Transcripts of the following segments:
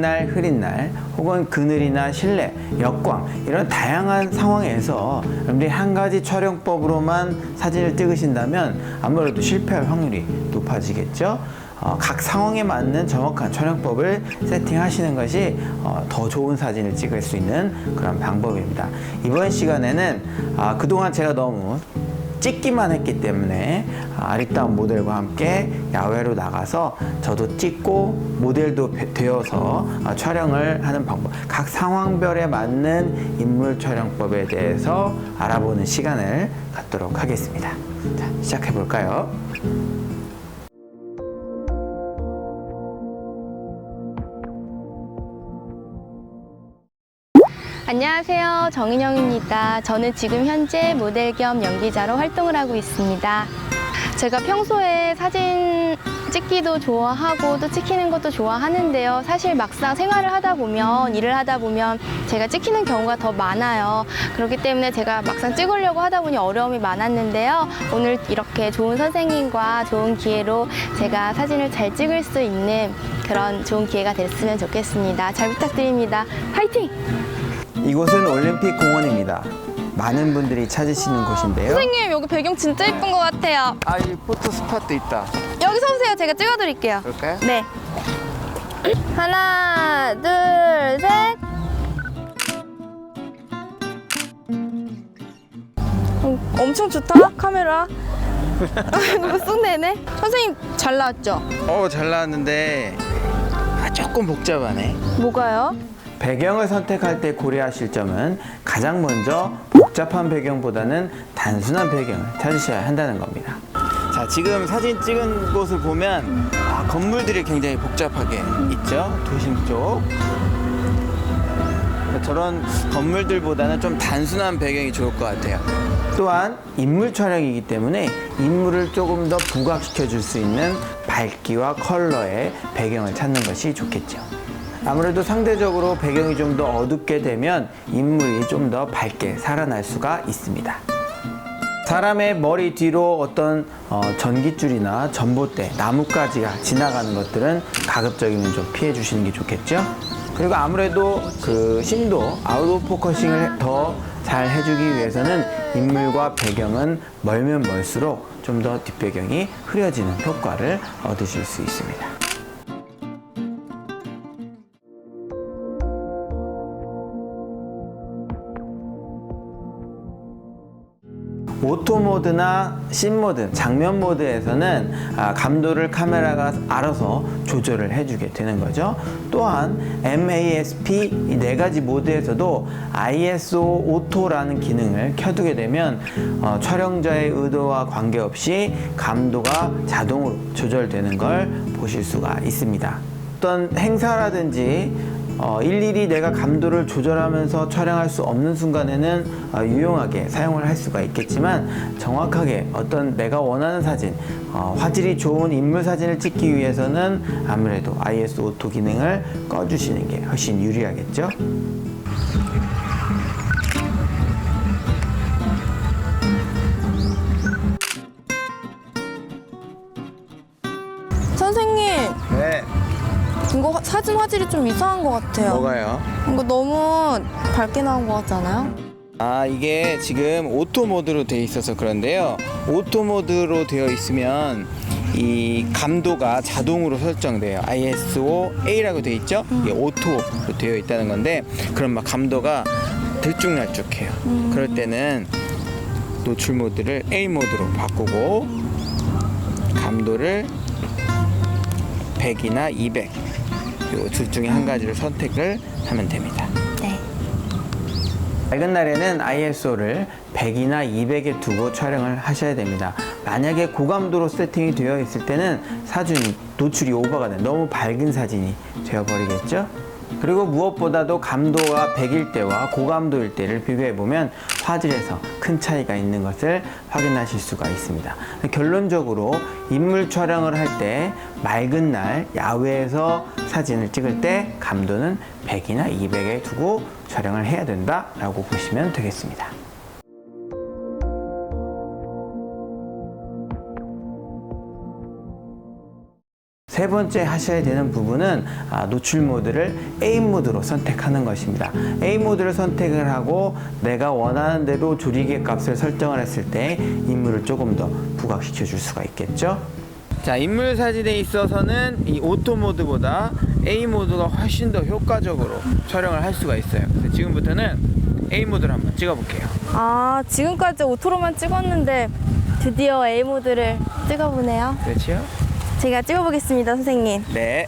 날, 흐린 날, 혹은 그늘이나 실내, 역광 이런 다양한 상황에서 여러분들이 한 가지 촬영법으로만 사진을 찍으신다면 아무래도 실패할 확률이 높아지겠죠. 어, 각 상황에 맞는 정확한 촬영법을 세팅하시는 것이 어, 더 좋은 사진을 찍을 수 있는 그런 방법입니다. 이번 시간에는 아, 그동안 제가 너무 찍기만 했기 때문에 아, 아리따운 모델과 함께 야외로 나가서 저도 찍고 모델도 배- 되어서 아, 촬영을 하는 방법 각 상황별에 맞는 인물 촬영법에 대해서 알아보는 시간을 갖도록 하겠습니다 자 시작해 볼까요? 안녕하세요. 정인영입니다. 저는 지금 현재 모델 겸 연기자로 활동을 하고 있습니다. 제가 평소에 사진 찍기도 좋아하고 또 찍히는 것도 좋아하는데요. 사실 막상 생활을 하다 보면 일을 하다 보면 제가 찍히는 경우가 더 많아요. 그렇기 때문에 제가 막상 찍으려고 하다 보니 어려움이 많았는데요. 오늘 이렇게 좋은 선생님과 좋은 기회로 제가 사진을 잘 찍을 수 있는 그런 좋은 기회가 됐으면 좋겠습니다. 잘 부탁드립니다. 화이팅! 이곳은 올림픽 공원입니다 많은 분들이 찾으시는 곳인데요 선생님 여기 배경 진짜 예쁜 것 같아요. 아 이 포토 스팟도 있다 여기 서보세요. 제가 찍어드릴게요. 그럴까요? 네. 하나, 둘, 셋. 어, 엄청 좋다 카메라. 이거 쑥 내네. 선생님 잘 나왔죠? 어 잘 나왔는데 아, 조금 복잡하네 뭐가요? 배경을 선택할 때 고려하실 점은 가장 먼저 복잡한 배경보다는 단순한 배경을 찾으셔야 한다는 겁니다. 자, 지금 사진 찍은 곳을 보면 아, 건물들이 굉장히 복잡하게 있죠. 도심 쪽. 저런 건물들보다는 좀 단순한 배경이 좋을 것 같아요. 또한 인물 촬영이기 때문에 인물을 조금 더 부각시켜 줄 수 있는 밝기와 컬러의 배경을 찾는 것이 좋겠죠. 아무래도 상대적으로 배경이 좀 더 어둡게 되면 인물이 좀 더 밝게 살아날 수가 있습니다. 사람의 머리 뒤로 어떤 어, 전기줄이나 전봇대, 나뭇가지가 지나가는 것들은 가급적이면 좀 피해 주시는 게 좋겠죠. 그리고 아무래도 그 심도, 아웃 포커싱을 더 잘 해주기 위해서는 인물과 배경은 멀면 멀수록 좀 더 뒷배경이 흐려지는 효과를 얻으실 수 있습니다. 오토 모드나 씬 모드, 장면 모드에서는 아, 감도를 카메라가 알아서 조절을 해주게 되는 거죠. 또한 MASP 이 네 가지 모드에서도 ISO 오토라는 기능을 켜두게 되면 어, 촬영자의 의도와 관계없이 감도가 자동으로 조절되는 걸 보실 수가 있습니다. 어떤 행사라든지 어, 일일이 내가 감도를 조절하면서 촬영할 수 없는 순간에는 어, 유용하게 사용을 할 수가 있겠지만 정확하게 어떤 내가 원하는 사진, 어, 화질이 좋은 인물 사진을 찍기 위해서는 아무래도 IS 오토 기능을 꺼주시는 게 훨씬 유리하겠죠. 화- 사진 화질이 좀 이상한 것 같아요. 뭐가요? 이거 너무 밝게 나온 것 같지 않아요? 아 이게 지금 오토 모드로 되어 있어서 그런데요 오토 모드로 되어 있으면 이 감도가 자동으로 설정돼요 ISO A라고 되어 있죠 이게 오토로 되어 있다는 건데 그럼 막 감도가 들쭉날쭉해요 그럴 때는 노출 모드를 A 모드로 바꾸고 감도를 100이나 200 요 둘 중에 한 가지를 선택을 하면 됩니다 네. 맑은 날에는 ISO를 100이나 200에 두고 촬영을 하셔야 됩니다. 만약에 고감도로 세팅이 되어 있을 때는 사진이 노출이 오버가 돼 너무 밝은 사진이 되어버리겠죠? 그리고 무엇보다도 감도가 100일 때와 고감도일 때를 비교해 보면 화질에서 큰 차이가 있는 것을 확인하실 수가 있습니다. 결론적으로 인물 촬영을 할 때 맑은 날 야외에서 사진을 찍을 때 감도는 100이나 200에 두고 촬영을 해야 된다라고 보시면 되겠습니다. 세 번째 하셔야 되는 부분은 아, 노출 모드를 A 모드로 선택하는 것입니다. A 모드를 선택을 하고 내가 원하는 대로 조리개 값을 설정을 했을 때 인물을 조금 더 부각시켜 줄 수가 있겠죠. 자, 인물 사진에 있어서는 이 오토 모드보다 A 모드가 훨씬 더 효과적으로 촬영을 할 수가 있어요. 그래서 지금부터는 A 모드를 한번 찍어 볼게요. 아, 지금까지 오토로만 찍었는데 드디어 A 모드를 찍어보네요. 그렇죠? 제가 찍어보겠습니다, 선생님. 네.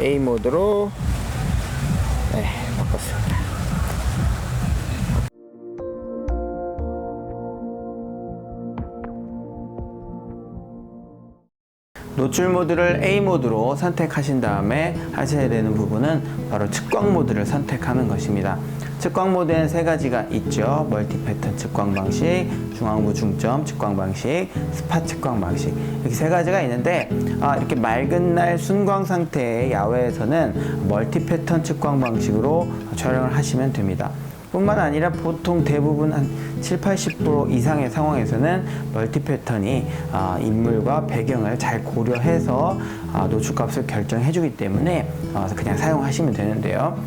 A 모드로 네, 바꿨습니다. 노출 모드를 A 모드로 선택하신 다음에 하셔야 되는 부분은 바로 측광 모드를 선택하는 것입니다. 측광 모드에는 세 가지가 있죠. 멀티 패턴 측광 방식, 중앙부 중점 측광 방식, 스팟 측광 방식. 이렇게 세 가지가 있는데 아, 이렇게 맑은 날 순광 상태의 야외에서는 멀티 패턴 측광 방식으로 촬영을 하시면 됩니다. 뿐만 아니라 보통 대부분 한 7, 80% 이상의 상황에서는 멀티 패턴이 아, 인물과 배경을 잘 고려해서 아, 노출값을 결정해 주기 때문에 아, 그냥 사용하시면 되는데요.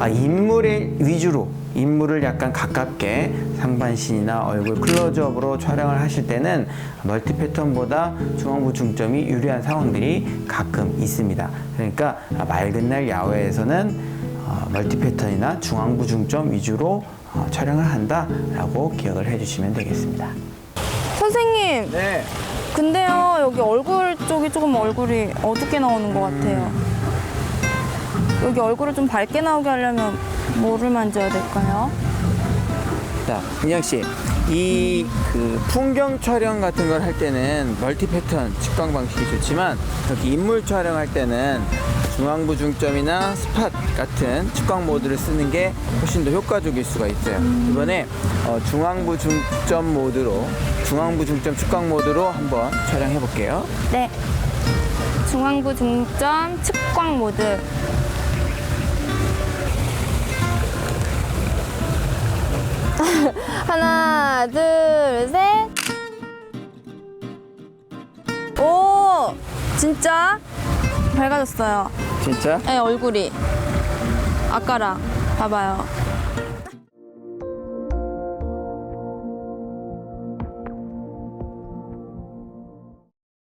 아, 인물의 위주로 인물을 약간 가깝게 상반신이나 얼굴 클로즈업으로 촬영을 하실 때는 멀티 패턴보다 중앙부 중점이 유리한 상황들이 가끔 있습니다. 그러니까 아, 맑은 날 야외에서는 어, 멀티 패턴이나 중앙부 중점 위주로 어, 촬영을 한다라고 기억을 해주시면 되겠습니다. 선생님, 네. 근데요, 여기 얼굴 쪽이 조금 얼굴이 어둡게 나오는 것 같아요. 여기 얼굴을 좀 밝게 나오게 하려면 뭐를 만져야 될까요? 자, 민영 씨, 이 그 풍경 촬영 같은 걸 할 때는 멀티 패턴 측광 방식이 좋지만 여기 인물 촬영할 때는 중앙부 중점이나 스팟 같은 측광 모드를 쓰는 게 훨씬 더 효과적일 수가 있어요. 이번에 어, 중앙부 중점 모드로 중앙부 중점 측광 모드로 한번 촬영해 볼게요. 네. 중앙부 중점 측광 모드. 하나, 둘, 셋. 오, 진짜 밝아졌어요. 진짜? 네, 얼굴이. 아까랑 봐봐요.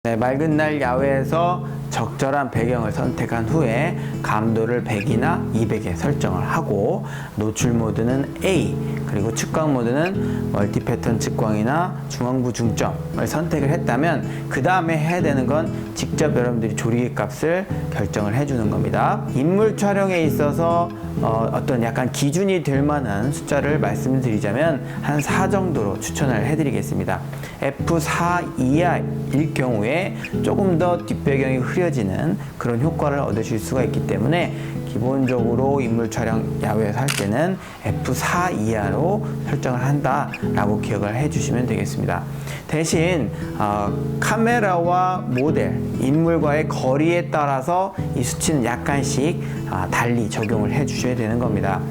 네, 맑은 날 야외에서 적절한 배경을 선택한 후에 감도를 100이나 200에 설정을 하고 노출 모드는 A 그리고 측광 모드는 멀티 패턴 측광이나 중앙부 중점을 선택을 했다면 그 다음에 해야 되는 건 직접 여러분들이 조리개 값을 결정을 해주는 겁니다. 인물 촬영에 있어서 어, 어떤 약간 기준이 될 만한 숫자를 말씀드리자면 한 4 정도로 추천을 해드리겠습니다. F4 이하일 경우에 조금 더 뒷배경이 흐려지는 그런 효과를 얻으실 수가 있기 때문에 기본적으로 인물 촬영 야외에서 할 때는 F4 이하로 설정을 한다라고 기억을 해주시면 되겠습니다. 대신 어, 카메라와 모델, 인물과의 거리에 따라서 이 수치는 약간씩 아, 달리 적용을 해주셔야 되는 겁니다.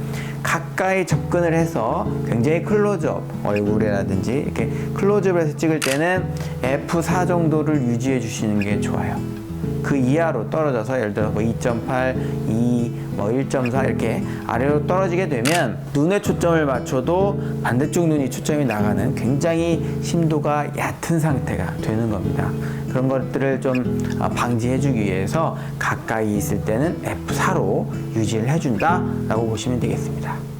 가까이 접근을 해서 굉장히 클로즈업 얼굴이라든지 이렇게 클로즈업에서 찍을 때는 F4 정도를 유지해 주시는 게 좋아요. 그 이하로 떨어져서 예를 들어 뭐 2.8, 2, 뭐 1.4 이렇게 아래로 떨어지게 되면 눈에 초점을 맞춰도 반대쪽 눈이 초점이 나가는 굉장히 심도가 얕은 상태가 되는 겁니다. 그런 것들을 좀 아, 방지해주기 위해서 가까이 있을 때는 F4로 유지를 해준다라고 보시면 되겠습니다.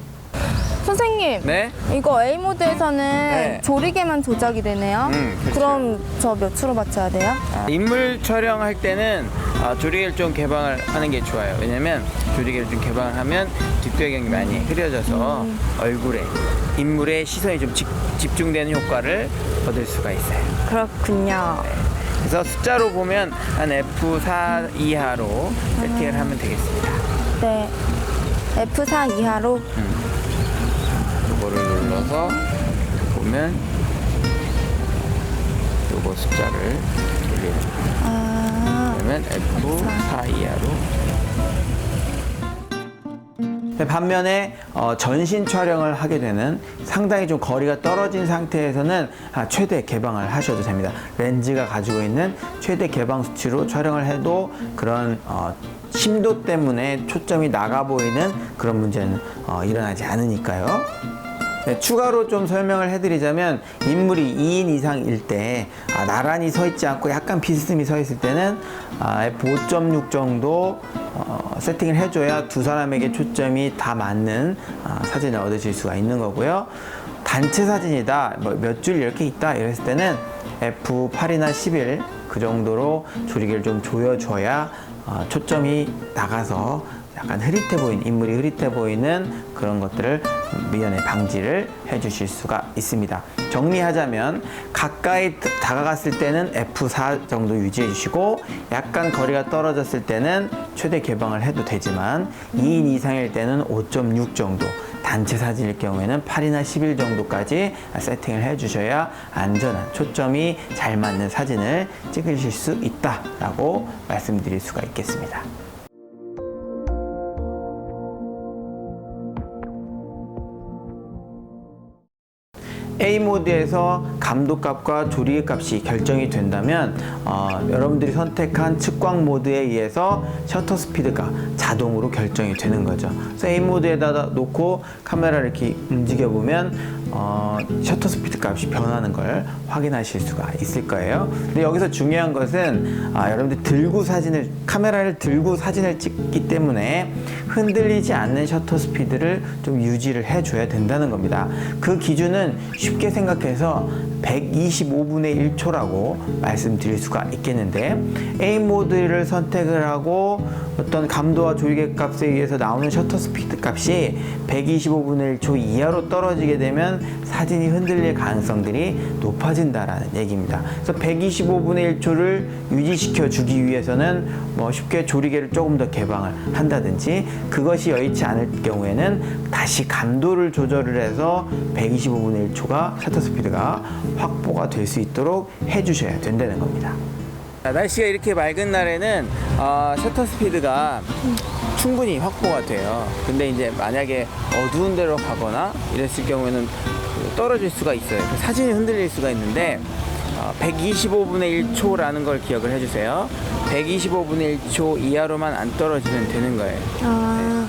선생님. 네. 이거 A 모드에서는 네. 조리개만 조작이 되네요. 음, 그렇죠. 그럼 저 몇 초로 맞춰야 돼요? 아, 인물 촬영할 때는 아, 조리개를 좀 개방을 하는 게 좋아요. 왜냐면 조리개를 좀 개방을 하면 뒷배경이 많이 흐려져서 얼굴에 인물의 시선이 좀 집, 집중되는 효과를 얻을 수가 있어요. 그렇군요. 그래서 숫자로 보면 한 F4 이하로 세팅을 하면 되겠습니다. 네. F4 이하로 요 보면 요거 숫자를 거예요. 아, 그러면 F4 이하로 반면에 어, 전신 촬영을 하게 되는 상당히 좀 거리가 떨어진 상태에서는 아, 최대 개방을 하셔도 됩니다. 렌즈가 가지고 있는 최대 개방 수치로 촬영을 해도 그런 어, 심도 때문에 초점이 나가 보이는 그런 문제는 어, 일어나지 않으니까요. 네, 추가로 좀 설명을 해드리자면 인물이 2인 이상일 때 아, 나란히 서 있지 않고 약간 비스듬히 서 있을 때는 아, F5.6 정도 어, 세팅을 해줘야 두 사람에게 초점이 다 맞는 아, 사진을 얻으실 수가 있는 거고요. 단체 사진이다, 뭐 몇줄 이렇게 있다 이랬을 때는 F8이나 11 그 정도로 조리개를 좀 조여줘야 어, 초점이 나가서 약간 흐릿해 보이는 인물이 흐릿해 보이는 그런 것들을 미연에 방지를 해주실 수가 있습니다. 정리하자면 가까이 다- 다가갔을 때는 F4 정도 유지해 주시고 약간 거리가 떨어졌을 때는 최대 개방을 해도 되지만 2인 이상일 때는 5.6 정도 단체 사진일 경우에는 8이나 11 정도까지 세팅을 해 주셔야 안전한 초점이 잘 맞는 사진을 찍으실 수 있다라고 말씀드릴 수가 있겠습니다. A 모드에서 감도값과 조리개 값이 결정이 된다면 어, 여러분들이 선택한 측광 모드에 의해서 셔터 스피드가 자동으로 결정이 되는 거죠. 그래서 A 모드에다 놓고 카메라를 이렇게 움직여 보면 어, 셔터 스피드 값이 변하는 걸 확인하실 수가 있을 거예요. 근데 여기서 중요한 것은 아, 여러분들 들고 사진을 카메라를 들고 사진을 찍기 때문에 흔들리지 않는 셔터 스피드를 좀 유지를 해줘야 된다는 겁니다. 그 기준은 쉽게 생각해서 125분의 1초라고 말씀드릴 수가 있겠는데 A 모드를 선택을 하고 어떤 감도와 조리개 값에 의해서 나오는 셔터 스피드 값이 125분의 1초 이하로 떨어지게 되면 사진이 흔들릴 가능성들이 높아진다라는 얘기입니다. 그래서 125분의 1초를 유지시켜 주기 위해서는 뭐 쉽게 조리개를 조금 더 개방을 한다든지 그것이 여의치 않을 경우에는 다시 감도를 조절을 해서 125분의 1초가 셔터 스피드가 확보가 될 수 있도록 해주셔야 된다는 겁니다. 날씨가 이렇게 맑은 날에는 어, 셔터 스피드가 충분히 확보가 돼요. 근데 이제 만약에 어두운 데로 가거나 이랬을 경우에는 그 떨어질 수가 있어요. 그 사진이 흔들릴 수가 있는데 어, 125분의 1초라는 걸 기억을 해주세요. 125분의 1초 이하로만 안 떨어지면 되는 거예요. 아,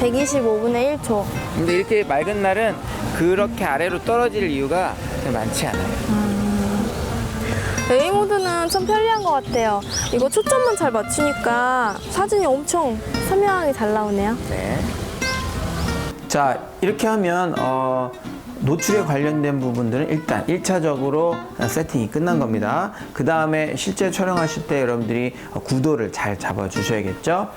125분의 1초. 근데 이렇게 맑은 날은 그렇게 아래로 떨어질 이유가 많지 않아요. A 모드는 참 편리한 것 같아요. 이거 초점만 잘 맞추니까 사진이 엄청 선명하게 잘 나오네요. 네. 자, 이렇게 하면 어, 노출에 관련된 부분들은 일단 1차적으로 세팅이 끝난 겁니다. 그 다음에 실제 촬영하실 때 여러분들이 구도를 잘 잡아 주셔야겠죠.